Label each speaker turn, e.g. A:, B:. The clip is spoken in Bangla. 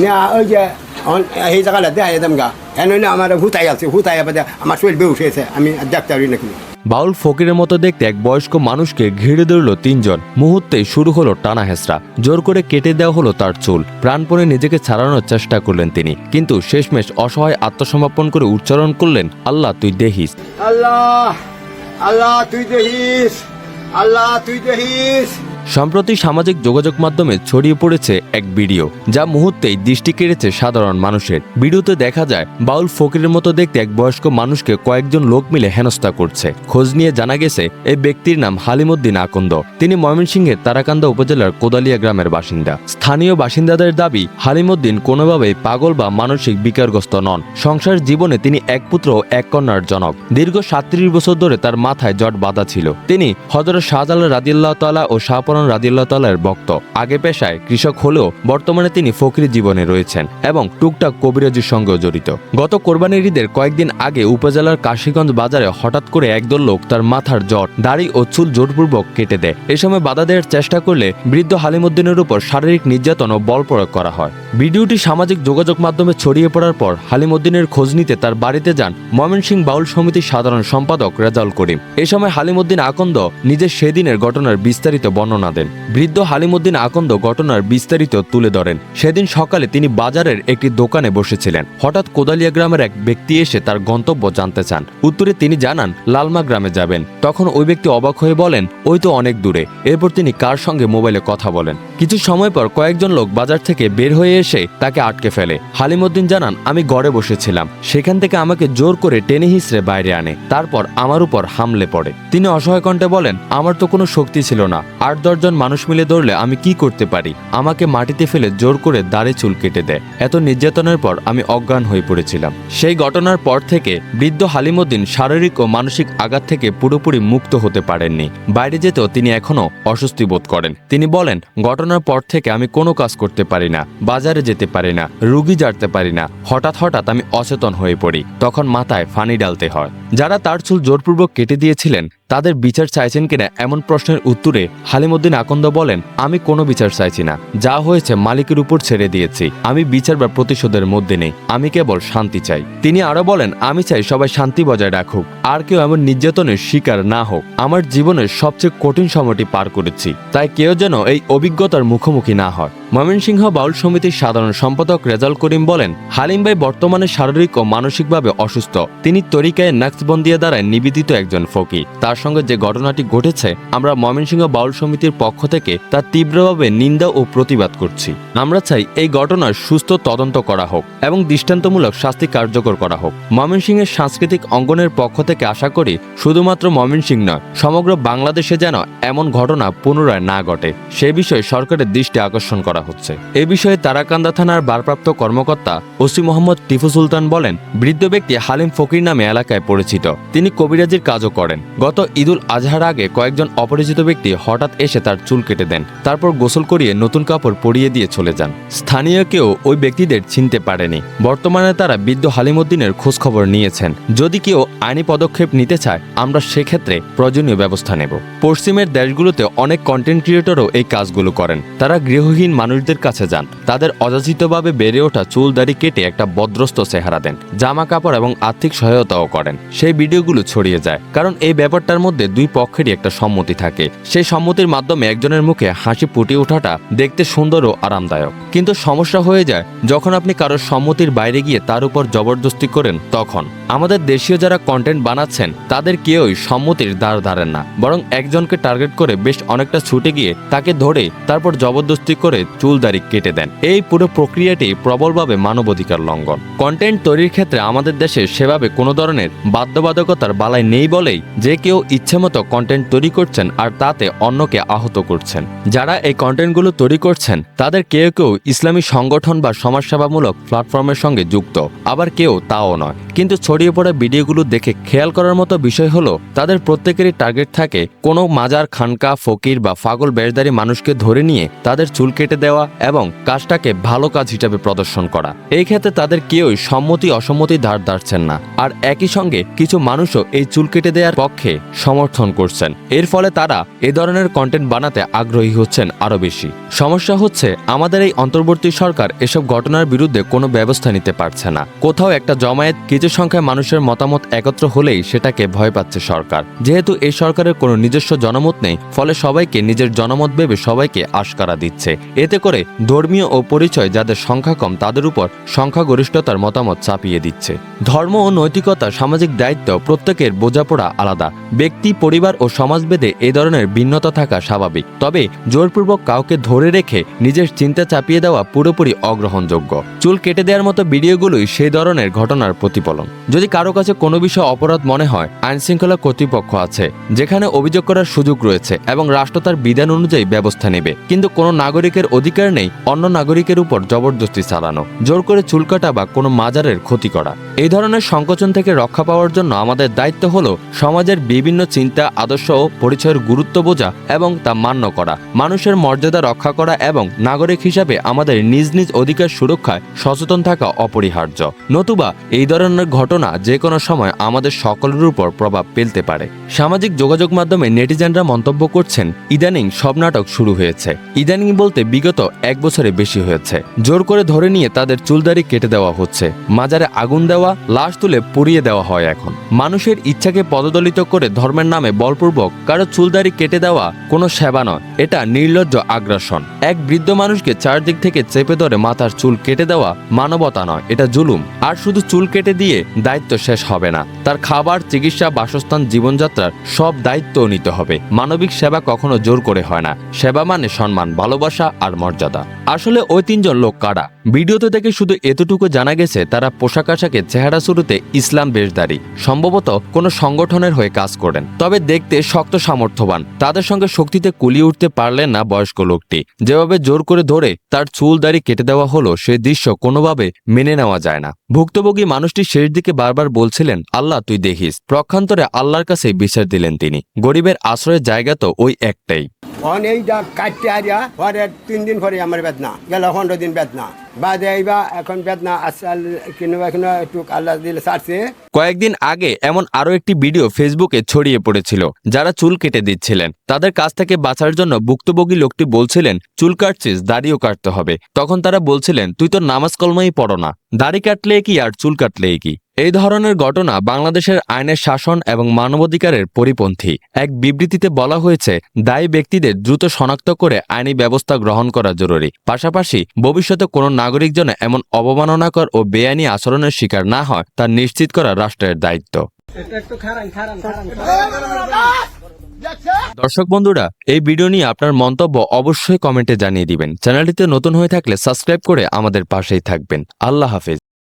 A: নিয়ে ওই যে এই জায়গাটা দেখাই যেতাম গা হইলে আমার হুতাই আছে হুতাই বাদে আমার শরীর বেউসেছে আমি ডাক্তার নাকি
B: বাউল ফকিরের মতো দেখতে এক বয়স্ক মানুষকে ঘিরে ধরল তিনজন। মুহূর্তে শুরু হলো টানা হেসরা জোর করে কেটে দেওয়া হলো তার চুল। প্রাণপণে নিজেকে ছাড়ানোর চেষ্টা করলেন তিনি। কিন্তু শেষমেশ অসহায় আত্মসমর্পণ করে উচ্চারণ করলেন আল্লাহ তুই দেহিস।
A: আল্লাহ আল্লাহ তুই দেখিস আল্লাহ তুই দেখিস
B: সম্প্রতি সামাজিক যোগাযোগ মাধ্যমে ছড়িয়ে পড়েছে এক ভিডিও, যা মুহূর্তেই দৃষ্টি কেড়েছে সাধারণ মানুষের। ভিডিওতে দেখা যায়, বাউল ফকিরের মতো দেখতে এক বয়স্ক মানুষকে কয়েকজন লোক মিলে হেনস্থা করছে। খোঁজ নিয়ে জানা গেছে, এই ব্যক্তির নাম হালিমুদ্দিন আকন্দ। তিনি ময়মনসিংহের তারাকান্দা উপজেলার কোদালিয়া গ্রামের বাসিন্দা। স্থানীয় বাসিন্দাদের দাবি, হালিমুদ্দিন কোনোভাবেই পাগল বা মানসিক বিকারগ্রস্ত নন। সংসার জীবনে তিনি এক পুত্র ও এক কন্যার জনক। দীর্ঘ সাত্রিশ বছর ধরে তার মাথায় জট বাঁধা ছিল। তিনি হজরত শাহজালাল রাদিল্লাহ তালা ও শাহপরান রাদিল্লাহ তালার ভক্ত। আগে পেশায় কৃষক হলেও বর্তমানে তিনি ফকরি জীবনে রয়েছেন এবং টুকটাক কবিরাজির সঙ্গেও জড়িত। গত কোরবানির ঈদের কয়েকদিন আগে উপজেলার কাশীগঞ্জ বাজারে হঠাৎ করে একদল লোক তার মাথার জট, দাড়ি ও চুল জোরপূর্বক কেটে দেয়। এ সময় বাধা দেওয়ার চেষ্টা করলে বৃদ্ধ হালিমুদ্দিনের উপর শারীরিক নির্যাতন ও বল প্রয়োগ করা হয়। ভিডিওটি সামাজিক যোগাযোগ মাধ্যমে ছড়িয়ে পড়ার পর হালিমুদ্দিনের খোঁজ নিতে তার বাড়িতে যান ময়মনসিংহ বাউল সমিতির সাধারণ সম্পাদক রেজাউল করিম। এ সময় হালিমুদ্দিন আকন্দ নিজের সেদিনের ঘটনার বিস্তারিত বর্ণনা দেন। বৃদ্ধ হালিমুদ্দিন আকন্দ ঘটনার বিস্তারিত তুলে ধরেন। সেদিন সকালে তিনি বাজারের একটি দোকানে বসেছিলেন। হঠাৎ কোদালিয়া গ্রামের এক ব্যক্তি এসে তার গন্তব্য জানতে চান। উত্তরে তিনি জানান, লালমা গ্রামে যাবেন। তখন ওই ব্যক্তি অবাক হয়ে বলেন, ওই তো অনেক দূরে। এরপর তিনি কার সঙ্গে মোবাইলে কথা বলেন? কিছু সময় পর কয়েকজন লোক বাজার থেকে বের হয়ে এসে তাকে আটকে ফেলে। হালিমুদ্দিন জানান, আমি গড়ে বসেছিলাম। সেখান থেকে আমাকে জোর করে টেনে হিসড়ে বাইরে আনে। তারপর আমার উপর হামলে পড়ে। তিনি অসহায় কণ্ঠে বলেন, আমার তো কোনো শক্তি ছিল না। আট দশজন মানুষ মিলে ধরলে আমি কি করতে পারি? আমাকে মাটিতে ফেলে জোর করে দাড়ি চুল কেটে দেয়। এত নির্যাতনের পর আমি অজ্ঞান হয়ে পড়েছিলাম। সেই ঘটনার পর থেকে বৃদ্ধ হালিমুদ্দিন শারীরিক ও মানসিক আঘাত থেকে পুরোপুরি মুক্ত হতে পারেননি। বাইরে যেতেও তিনি এখনও অস্বস্তি বোধ করেন। তিনি বলেন, ঘটনার পর থেকে আমি কোনো কাজ করতে পারি না, বাজারে যেতে পারি না, রুগী জারতে পারি না। হঠাৎ হঠাৎ আমি অচেতন হয়ে পড়ি। তখন মাথায় ফানি ডালতে হয়। যারা তার চুল জোরপূর্বক কেটে দিয়েছিলেন তাদের বিচার চাইছেন কিনা এমন প্রশ্নের উত্তরে হালিমুদ্দিন আকন্দ বলেন, আমি কোনো বিচার চাইছি না। যা হয়েছে মালিকের উপর ছেড়ে দিয়েছি। আমি বিচার বা প্রতিশোধের মধ্যে নেই। আমি কেবল শান্তি চাই। তিনি আরও বলেন, আমি চাই সবাই শান্তি বজায় রাখুক। আর কেউ এমন নির্যাতনের শিকার না হোক। আমার জীবনের সবচেয়ে কঠিন সময়টি পার করেছি। তাই কেউ যেন এই অভিজ্ঞতার মুখোমুখি না হয়। ময়মনসিংহ বাউল সমিতির সাধারণ সম্পাদক রেজাল করিম বলেন, হালিম ভাই বর্তমানে শারীরিক ও মানসিকভাবে অসুস্থ। তিনি তরিকায় নাক্সবন্দিয়া দ্বারায় নিবেদিত একজন ফকি তার সঙ্গে যে ঘটনাটি ঘটেছে, আমরা ময়মনসিংহ বাউল সমিতির পক্ষ থেকে তার তীব্রভাবে নিন্দা ও প্রতিবাদ করছি। আমরা চাই এই ঘটনার সুস্থ তদন্ত করা হোক এবং দৃষ্টান্তমূলক শাস্তি কার্যকর করা হোক। ময়মনসিংহের সাংস্কৃতিক অঙ্গনের পক্ষ থেকে আশা করি শুধুমাত্র ময়মনসিংহ নয়, সমগ্র বাংলাদেশে যেন এমন ঘটনা পুনরায় না ঘটে। সে বিষয়ে সরকারের দৃষ্টি আকর্ষণ করা হচ্ছে। এ বিষয়ে তারাকান্দা থানার ভারপ্রাপ্ত কর্মকর্তা ওসি মোহাম্মদ টিপু সুলতান বলেন, বৃদ্ধ ব্যক্তি হালিম ফকির নামে এলাকায় পরিচিত। তিনি কবিরাজির কাজও করেন। গত ঈদুল আজহার আগে কয়েকজন অপরিচিত ব্যক্তি হঠাৎ এসে তার চুল কেটে দেন। তারপর গোসল করিয়ে নতুন কাপড় পরিয়ে দিয়ে চলে যান। স্থানীয় কেউ ওই ব্যক্তিদের চিনতে পারেনি। বর্তমানে তারা বৃদ্ধ হালিমুদ্দিনের খোঁজখবর নিয়েছেন। যদি কেউ আইনি পদক্ষেপ নিতে চায়, আমরা সেক্ষেত্রে প্রয়োজনীয় ব্যবস্থা নেব। পশ্চিমের দেশগুলোতে অনেক কন্টেন্ট ক্রিয়েটরও এই কাজগুলো করেন। তারা গৃহহীন মানুষদের কাছে যান। তাদের অযাচিতভাবে বেড়ে ওঠা চুল দাড়ি কেটে একটা বদ্রস্ত চেহারা দেন। জামা কাপড় এবং আর্থিক সহায়তাও করেন। সেই ভিডিওগুলো ছড়িয়ে যায়। কারণ এই ব্যাপারটার মধ্যে দুই পক্ষেরই একটা সম্মতি থাকে। সেই সম্মতির মাধ্যমে একজনের মুখে হাসি ফুটে ওঠাটা দেখতে সুন্দর ও আরামদায়ক। কিন্তু সমস্যা হয়ে যায়, যখন আপনি কারোর সম্মতির বাইরে গিয়ে তার উপর জবরদস্তি করেন, তখন। আমাদের দেশীয় যারা কন্টেন্ট বানাচ্ছেন, তাদের কেউই সম্মতির দ্বার ধারেন না। বরং একজনকে টার্গেট করে বেশ অনেকটা ছুটে গিয়ে তাকে ধরে তারপর জবরদস্তি করে চুল দাড়ি কেটে দেন। এই পুরো প্রক্রিয়াটি প্রবলভাবে মানবাধিকার লঙ্ঘন। কন্টেন্ট তৈরির ক্ষেত্রে আমাদের দেশে সেভাবে কোনো ধরনের বাধ্যবাধকতার বালাই নেই বলেই যে কেউ ইচ্ছেমতো কন্টেন্ট তৈরি করছেন আর তাতে অন্যকে আহত করছেন। যারা এই কন্টেন্টগুলো তৈরি করছেন, তাদের কেউ কেউ ইসলামী সংগঠন বা সমাজসেবামূলক প্ল্যাটফর্মের সঙ্গে যুক্ত। আবার কেউ তাও নয়। কিন্তু ছড়িয়ে পড়া ভিডিওগুলো দেখে খেয়াল করার মতো বিষয় হলো, তাদের প্রত্যেকেরই টার্গেট থাকে কোনো মাজার, খানকা, ফকির বা ফাগল বেশদারি মানুষকে ধরে নিয়ে তাদের চুল কেটে দেওয়া এবং কাজটাকে ভালো কাজ হিসাবে প্রদর্শন করা। এই ক্ষেত্রে তাদের কেউই সম্মতি, অসম্মতি ধার ধারছেন না। আর একই সঙ্গে কিছু মানুষও এই চুল কেটে দেওয়ার পক্ষে সমর্থন করছেন। এর ফলে তারা এ ধরনের কন্টেন্ট বানাতে আগ্রহী হচ্ছেন আরও বেশি। সমস্যা হচ্ছে, আমাদের এই অন্তর্বর্তী সরকার এসব ঘটনার বিরুদ্ধে কোনো ব্যবস্থা নিতে পারছে না। কোথাও একটা জমায়েত কিছু সংখ্যায় মানুষের মতামত একত্র হলেই সেটাকে ভয় পাচ্ছে সরকার। যেহেতু এই সরকারের কোনো নিজস্ব জনমত নেই, ফলে সবাইকে নিজের জনমত ভেবে সবাইকে আশকারা দিচ্ছে। এতে করে ধর্মীয় ও পরিচয় যাদের সংখ্যা কম, তাদের উপর সংখ্যাগরিষ্ঠতার মতামত চাপিয়ে দিচ্ছে। ধর্ম ও নৈতিকতা, সামাজিক দায়িত্ব, প্রত্যেকের বোঝাপড়া আলাদা। ব্যক্তি, পরিবার ও সমাজভেদে এ ধরনের ভিন্নতা থাকা স্বাভাবিক। তবে জোরপূর্বক কাউকে ধরে রেখে নিজের চিন্তা চাপিয়ে দেওয়া পুরোপুরি অগ্রহণযোগ্য। চুল কেটে দেওয়ার মতো ভিডিওগুলোই সেই ধরনের ঘটনার প্রতিফলন। যদি কারও কাছে কোনো বিষয়ে অপরাধ মনে হয়, আইনশৃঙ্খলা কর্তৃপক্ষ আছে, যেখানে অভিযোগ করার সুযোগ রয়েছে এবং রাষ্ট্র তার বিধান অনুযায়ী ব্যবস্থা নেবে। কিন্তু কোনো নাগরিকের অধিকার নেই, অন্য নাগরিকের উপর জবরদস্তি চালানো, জোর করে চুল কাটা বা কোনো মাজারের ক্ষতি করা। এই ধরনের সংকোচন থেকে রক্ষা পাওয়ার জন্য আমাদের দায়িত্ব হলো সমাজের বিভিন্ন চিন্তা, আদর্শ ও পরিচয়ের গুরুত্ব বোঝা এবং তা মান্য করা। মানুষের মর্যাদা রক্ষা করা এবং নাগরিক হিসাবে আমাদের নিজ নিজ অধিকার সুরক্ষায় সচেতন থাকা অপরিহার্য। নতুবা এই ধরনের ঘটনা যে কোনো সময় আমাদের সকলের উপর প্রভাব ফেলতে পারে। সামাজিক যোগাযোগ মাধ্যমে নেটিজেনরা মন্তব্য করছেন, ইদানিং সব নাটক শুরু হয়েছে। ইদানিং বলতে বিগত এক বছরে বেশি হয়েছে। জোর করে ধরে নিয়ে তাদের চুলদারি কেটে দেওয়া হচ্ছে। মাজারে আগুন দেওয়া, লাশ তুলে পুড়িয়ে দেওয়া হয় এখন। মানুষের ইচ্ছাকে পদদলিত করে ধর্মের নামে বলপূর্বক কারও চুলদারি কেটে দেওয়া কোনো সেবা নয়। এটা নির্লজ্জ আগ্রাসন। এক বৃদ্ধ মানুষকে চারদিক থেকে চেপে ধরে মাথার চুল কেটে দেওয়া মানবতা নয়। এটা জুলুম। আর শুধু চুল কেটে দিয়ে দায়িত্ব শেষ হবে না। তার খাবার, চিকিৎসা, বাসস্থান, জীবনযাত্রার সব দায়িত্বও নিতে হবে। মানবিক সেবা কখনো জোর করে হয় না। সেবা মানে সম্মান, ভালোবাসা আর মর্যাদা। আসলে ওই তিনজন লোক কারা? ভিডিওতে থেকে শুধু এতটুকু জানা গেছে, তারা পোশাক আশাকে চেহারা শুরুতে ইসলাম বেশদারি সম্ভবত কোনো সংগঠনের হয়ে কাজ করেন। তবে দেখতে শক্ত সামর্থ্যবান। তাদের সঙ্গে শক্তিতে কুলিয়ে উঠতে পারলেন না বয়স্ক লোকটি। যেভাবে জোর করে ধরে তার চুল দাড়ি কেটে দেওয়া হলো, সেই দৃশ্য কোনোভাবে মেনে নেওয়া যায় না। ভুক্তভোগী মানুষটি শেষ দিকে বারবার বলছিলেন, আল্লাহ, তুই দেখিস। প্রক্ষান্তরে আল্লাহর কাছে বিচার দিলেন তিনি। গরিবের আশ্রয়ের জায়গা তো ওই একটাই।
A: কাটতে পরে তিন দিন পরে আমার বেদনা, গেল পনেরো দিন বেদনা। বাদে এইবা এখন বেদনা আসাল কিনবা কিনা একটু আল্লাহ দিলে ছাড়ছে।
B: কয়েকদিন আগে এমন আরও একটি ভিডিও ফেসবুকে ছড়িয়ে পড়েছিল, যারা চুল কেটে দিচ্ছিলেন। তাদের কাছ থেকে বাঁচার জন্য ভুক্তভোগী লোকটি বলছিলেন, চুল কাটছিস, দাড়িও কাটতে হবে। তখন তারা বলছিলেন, তুই তো নামাজ কলমাই পড়ো না। দাড়ি কাটলে কি আর চুল কাটলে কি? এই ধরনের ঘটনা বাংলাদেশের আইনের শাসন এবং মানবাধিকারের পরিপন্থী। এক বিবৃতিতে বলা হয়েছে, দায়ী ব্যক্তিদের দ্রুত শনাক্ত করে আইনি ব্যবস্থা গ্রহণ করা জরুরি। পাশাপাশি, ভবিষ্যতে কোনো নাগরিক যেন এমন অবমাননাকর ও বেআইনি আচরণের শিকার না হয়, তা নিশ্চিত করা রাষ্ট্রের দায়িত্ব। দর্শক বন্ধুরা, এই ভিডিও নিয়ে আপনার মন্তব্য অবশ্যই কমেন্টে জানিয়ে দিবেন। চ্যানেলটিতে নতুন হয়ে থাকলে সাবস্ক্রাইব করে আমাদের পাশেই থাকবেন। আল্লাহ হাফেজ।